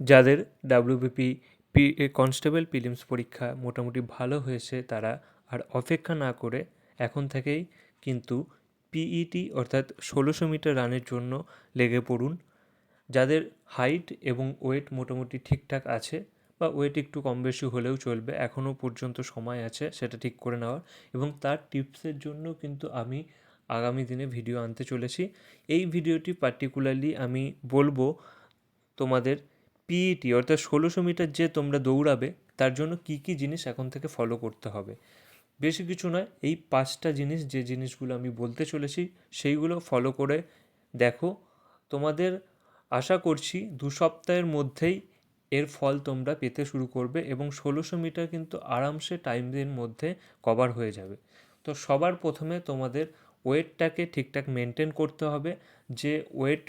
যাদের WBP P constable prelims পরীক্ষা মোটামুটি ভালো হয়েছে তারা আর অপেক্ষা না করে এখন থেকেই কিন্তু পিইটি অর্থাৎ ষোলোশো মিটার রানের জন্য লেগে পড়ুন। যাদের হাইট এবং ওয়েট মোটামুটি ঠিকঠাক আছে বা ওয়েট একটু কম বেশি হলেও চলবে এখনও পর্যন্ত সময় আছে সেটা ঠিক করে নেওয়ার এবং তার টিপসের জন্য কিন্তু আমি আগামী দিনে ভিডিও আনতে চলেছি। এই ভিডিওটি পার্টিকুলারলি আমি বলব তোমাদের পিইটি অর্থাৎ ষোলোশো মিটার যে তোমরা দৌড়াবে, তার জন্য কী কী জিনিস এখন থেকে ফলো করতে হবে। বেশি কিছু নয়, এই পাঁচটা জিনিস, যে জিনিসগুলো আমি বলতে চলেছি, সেইগুলো ফলো করে দেখো। তোমাদের আশা করছি দু সপ্তাহের মধ্যেই এর ফল তোমরা পেতে শুরু করবে এবং ষোলোশো মিটার কিন্তু আরামসে টাইমের মধ্যে কভার হয়ে যাবে। তো সবার প্রথমে তোমাদের ওয়েটটাকে ঠিকঠাক মেনটেন করতে হবে, যে ওয়েট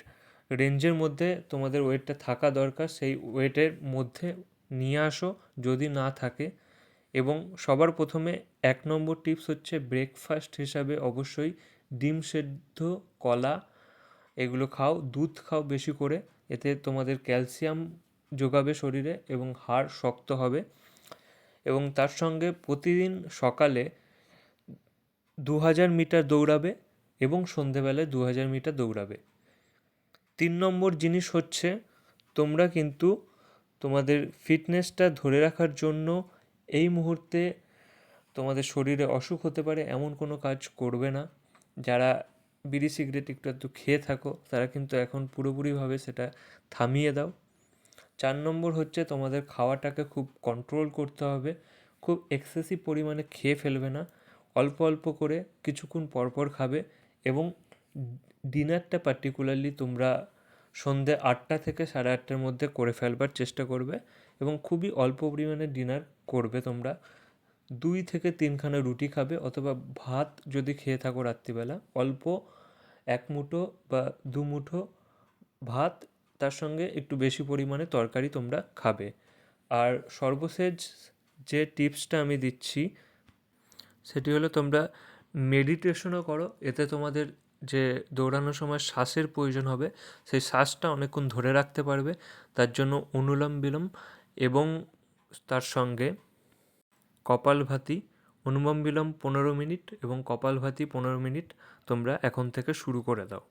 রেঞ্জের মধ্যে তোমাদের ওয়েটটা থাকা দরকার, সেই ওয়েটের মধ্যে নিয়ে আসো যদি না থাকে। এবং সবার প্রথমে এক নম্বর টিপস হচ্ছে ব্রেকফাস্ট হিসাবে অবশ্যই ডিম সেদ্ধ, কলা এগুলো খাও, দুধ খাও বেশি করে। এতে তোমাদের ক্যালসিয়াম যোগাবে শরীরে এবং হাড় শক্ত হবে। এবং তার সঙ্গে প্রতিদিন সকালে দু হাজার মিটার দৌড়াবে এবং সন্ধেবেলায় দু হাজার মিটার দৌড়াবে। তিন নম্বর জিনিস হচ্ছে তোমরা কিন্তু তোমাদের ফিটনেসটা ধরে রাখার জন্য এই মুহূর্তে তোমাদের শরীরে অসুখ হতে পারে এমন কোনো কাজ করবে না। যারা বিড়ি সিগারেট একটু একটু খেয়ে থাকো, তারা কিন্তু এখন পুরোপুরিভাবে সেটা থামিয়ে দাও। চার নম্বর হচ্ছে তোমাদের খাওয়াটাকে খুব কন্ট্রোল করতে হবে। খুব এক্সেসিভ পরিমাণে খেয়ে ফেলবে না। অল্প অল্প করে কিছুক্ষণ পরপর খাবে এবং ডিনারটা পার্টিকুলারলি তোমরা সন্ধে আটটা থেকে সাড়ে আটটার মধ্যে করে ফেলবার চেষ্টা করবে এবং খুবই অল্প পরিমাণে ডিনার করবে তোমরা। দুই থেকে তিনখানা রুটি খাবে অথবা ভাত যদি খেয়ে থাকো রাত্রিবেলা। অল্প এক মুঠো বা দু মুঠো ভাত, তার সঙ্গে একটু বেশি পরিমাণে তরকারি তোমরা খাবে। আর সর্বশেষ যে টিপসটা আমি দিচ্ছি, সেটি হলো তোমরা মেডিটেশনও করো। এতে তোমাদের যে দৌড়ানোর সময় শ্বাসের প্রয়োজন হবে, সেই শ্বাসটা অনেকক্ষণ ধরে রাখতে পারবে। তার জন্য অনুলম বিলম এবং তার সঙ্গে কপালভাতি অনুলম বিলম পনেরো মিনিট এবং কপালভাতি পনেরো মিনিট তোমরা এখন থেকে শুরু করে দাও।